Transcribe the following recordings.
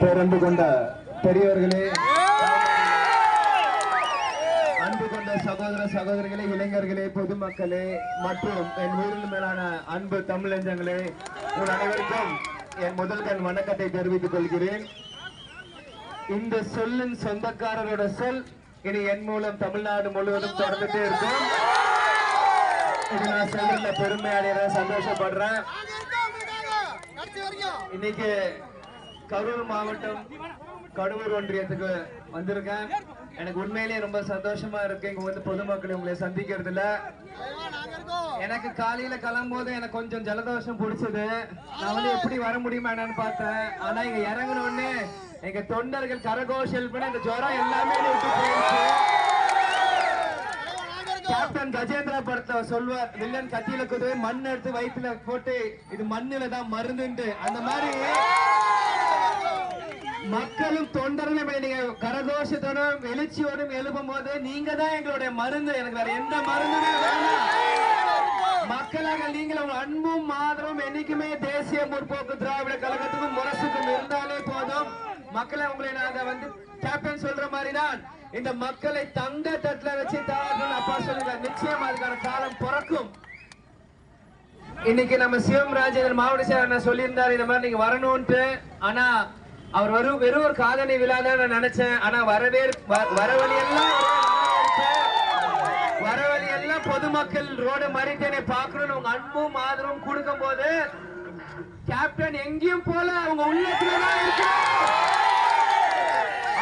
பேரன்பு கொண்ட பெரியவர்களே அன்பு கொண்ட சகோதர சகோதரிகளே இளைஞர்களே பொதுமக்களே மற்றும் என் ஊரில் மேலான அன்பு தமிழஞ்சங்களே உன் அனைவருக்கும் என் முதல் கண் வணக்கத்தை தெரிவித்துக் கொள்கிறேன். இந்த சொல்லின் சொந்தக்காரரோட சொல் இனி என் மூலம் தமிழ்நாடு முழுவதும் தொடர்ந்துட்டே இருக்கும். இது நான் சொல்றதுல பெருமை அடைகிறேன் சந்தோஷப்படுறேன். இன்னைக்கு கரூர் மாவட்டம் கடலூர் ஒன்றியத்துக்கு வந்திருக்கேன். எனக்கு உண்மையிலேயே ரொம்ப சந்தோஷமா இருக்கு. இங்க வந்து பொதுமக்கள் உங்களை சந்திக்கிறதுல. எனக்கு காலையில கிளம்பும்போது எனக்கு கொஞ்சம் ஜலதோஷம் பிடிச்சது. நான் வந்து எப்படி வர முடியுமா என்னன்னு பார்த்தேன். ஆனா இங்க இறங்கின உடனே எங்க தொண்டர்கள் கரகோஷல் பண்ண இந்த ஜுரம் எல்லாமே கேப்டன் கஜேந்திரா படத்தை சொல்வார் வில்லன் கத்தியில குதுவை மண் எடுத்து வயிற்றுல போட்டு இது மண்ணுல தான் மருந்துன்ட்டு அந்த மாதிரி மக்களும் தொண்டர்களும் நீங்க கரகோஷத்தோடும் எழுச்சியோடும் எழுப்பும் போது நீங்க தான் எங்களுடைய மருந்து. எனக்கு வேற எந்த மருந்துமே வேணாம். மக்களாக நீங்கள் உங்க அன்பும் மாதமும் என்னைக்குமே தேசிய முற்போக்கு திராவிட கழகத்துக்கும் முரசுக்கும் இருந்தாலே போதும். மக்களை உங்களை நாங்க வந்து கேப்டன் சொல்ற மாதிரி தான் இந்த மக்களை தங்க தட்டுல வச்சு தாக்கணும் அப்பா சொல்லுங்க நிச்சயம் அதுக்கான காலம் பிறக்கும். இன்னைக்கு நம்ம சிவம் ராஜேந்திரன் மாவட்ட செயலர் சொல்லியிருந்தாரு? இந்த மாதிரி நீங்க வரணும்ட்டு ஆனா அவர் வரும் வெறும் ஒரு காதணி விழா தான் நான் நினைச்சேன். ஆனா வரவே வரவழி எல்லாம் வரவழி எல்லாம் பொதுமக்கள் ரோடு மறித்தனை பார்க்கணும்னு உங்க அன்பும் ஆதரவும் கொடுக்கும் போது கேப்டன் எங்கேயும் போல அவங்க உள்ளத்துலதான் இருக்கு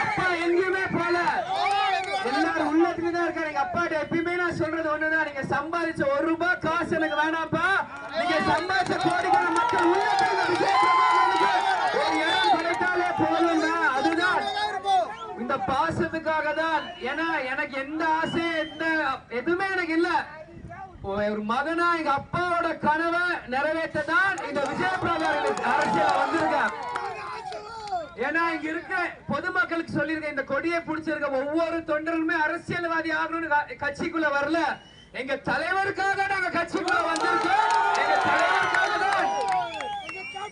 அப்பா எங்கேயுமே போல எல்லாரும் தான் இருக்காரு. எங்க அப்பாட்ட எப்பயுமே நான் சொல்றது ஒண்ணுதான். நீங்க சம்பாதிச்ச ஒரு ரூபாய் காசு எனக்கு வேணாப்பா நீங்க சம்பாதிச்ச கோடிக்கான மக்கள் ஒரு இடம் கிடைத்தாலே அதுதான். இந்த பாசத்துக்காக தான் ஏன்னா எனக்கு எந்த ஆசை எந்த எதுவுமே எனக்கு இல்ல. ஒரு மகனா எங்க அப்பாவோட கனவை நிறைவேற்ற தான் இந்த விஜயபுரம் ஏன்னா இங்க இருக்க பொதுமக்களுக்கு சொல்லியிருக்க இந்த கொடியை பிடிச்சிருக்க ஒவ்வொரு தொண்டருமே அரசியல்வாதி ஆகணும்னு கட்சிக்குள்ள வரல. எங்க தலைவருக்காக நாங்க கட்சிக்குள்ள வந்திருக்கோம். எங்க தலைவருக்காக தான்.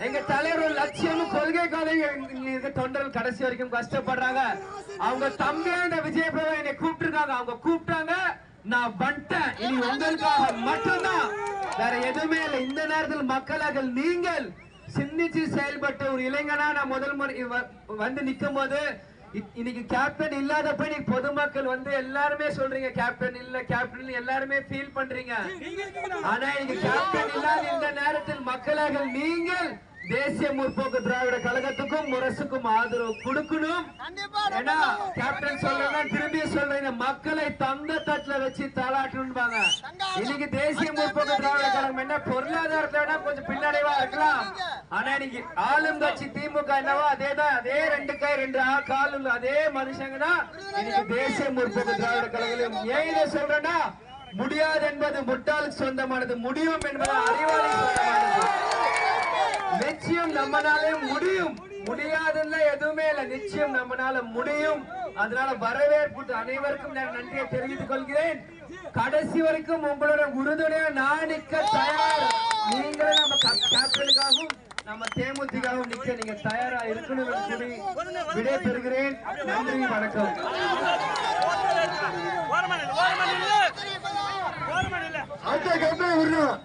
எங்க தலைவர் லட்சியமும் கொள்கைக்காக இருக்க தொண்டர்கள் கடைசி வரைக்கும் கஷ்டப்படுறாங்க. அவங்க தம்பியா இந்த விஜயபிரபா என்னை கூப்பிட்டுருக்காங்க. அவங்க கூப்பிட்டாங்க நான் வந்துட்டேன். இனி உங்களுக்காக மட்டும்தான். வேற எதுவுமே இல்லை. இந்த நேரத்தில் மக்களாக நீங்கள் சிந்திச்சு செயல்பட்ட ஒரு இளைஞனா நான் முதல் முறை வந்து நிக்கும் போது இன்னைக்கு கேப்டன் இல்லாதப்ப இன்னைக்கு பொதுமக்கள் வந்து எல்லாருமே சொல்றீங்க கேப்டன் இல்ல கேப்டன் எல்லாருமே ஃபீல் பண்றீங்க. ஆனா இன்னைக்கு கேப்டன் இல்லாத இந்த நேரத்தில் மக்களாக நீங்கள் தேசிய முற்போக்கு திராவிட கழகத்துக்கும் முரசுக்கும் ஆதரவு கொடுக்கணும். ஏன்னா கேப்டன் சொல்றதா திரும்பி சொல்றீங்க மக்களை தங்க தட்டுல வச்சு தாளாட்டணும்பாங்க. இன்னைக்கு தேசிய முற்போக்கு திராவிட கழகம் என்ன பொருளாதாரத்துல வேணா கொஞ்சம் பின்னடைவா இருக்கலாம். ஆனா இன்னைக்கு ஆளும் கட்சி திமுக என்னவோ அதே தான் அதே ரெண்டு கை ரெண்டு ஆ கால் உள்ள அதே மனுஷங்க தான் இன்னைக்கு தேசிய முற்போக்கு திராவிட கழகம் ஏன் இதை சொல்றேன்னா முடியாது என்பது முட்டாளுக்கு சொந்தமானது முடியும் என்பது அறிவாளி சொந்தமானது. நிச்சயம் நம்மனாலே முடியும். முடியாதுல்ல எதுவுமே இல்ல. நிச்சயம் நம்மனால முடியும். அதனால வரவேற்பு அனைவருக்கும் நான் நன்றியை தெரிவித்துக் கொள்கிறேன். கடைசி வரைக்கும் உங்களோட உறுதுணையா நான் நிக்க தயார். நீங்களும் நம்ம கேப்டனுக்காகவும் நம்ம தேமுதிகவும் நிக்க நீங்க தயாரா இருக்கணும் கூறி விடை பெறுகிறேன் நன்றி வணக்கம். அடுத்த கேப்டன் விடுறோம்.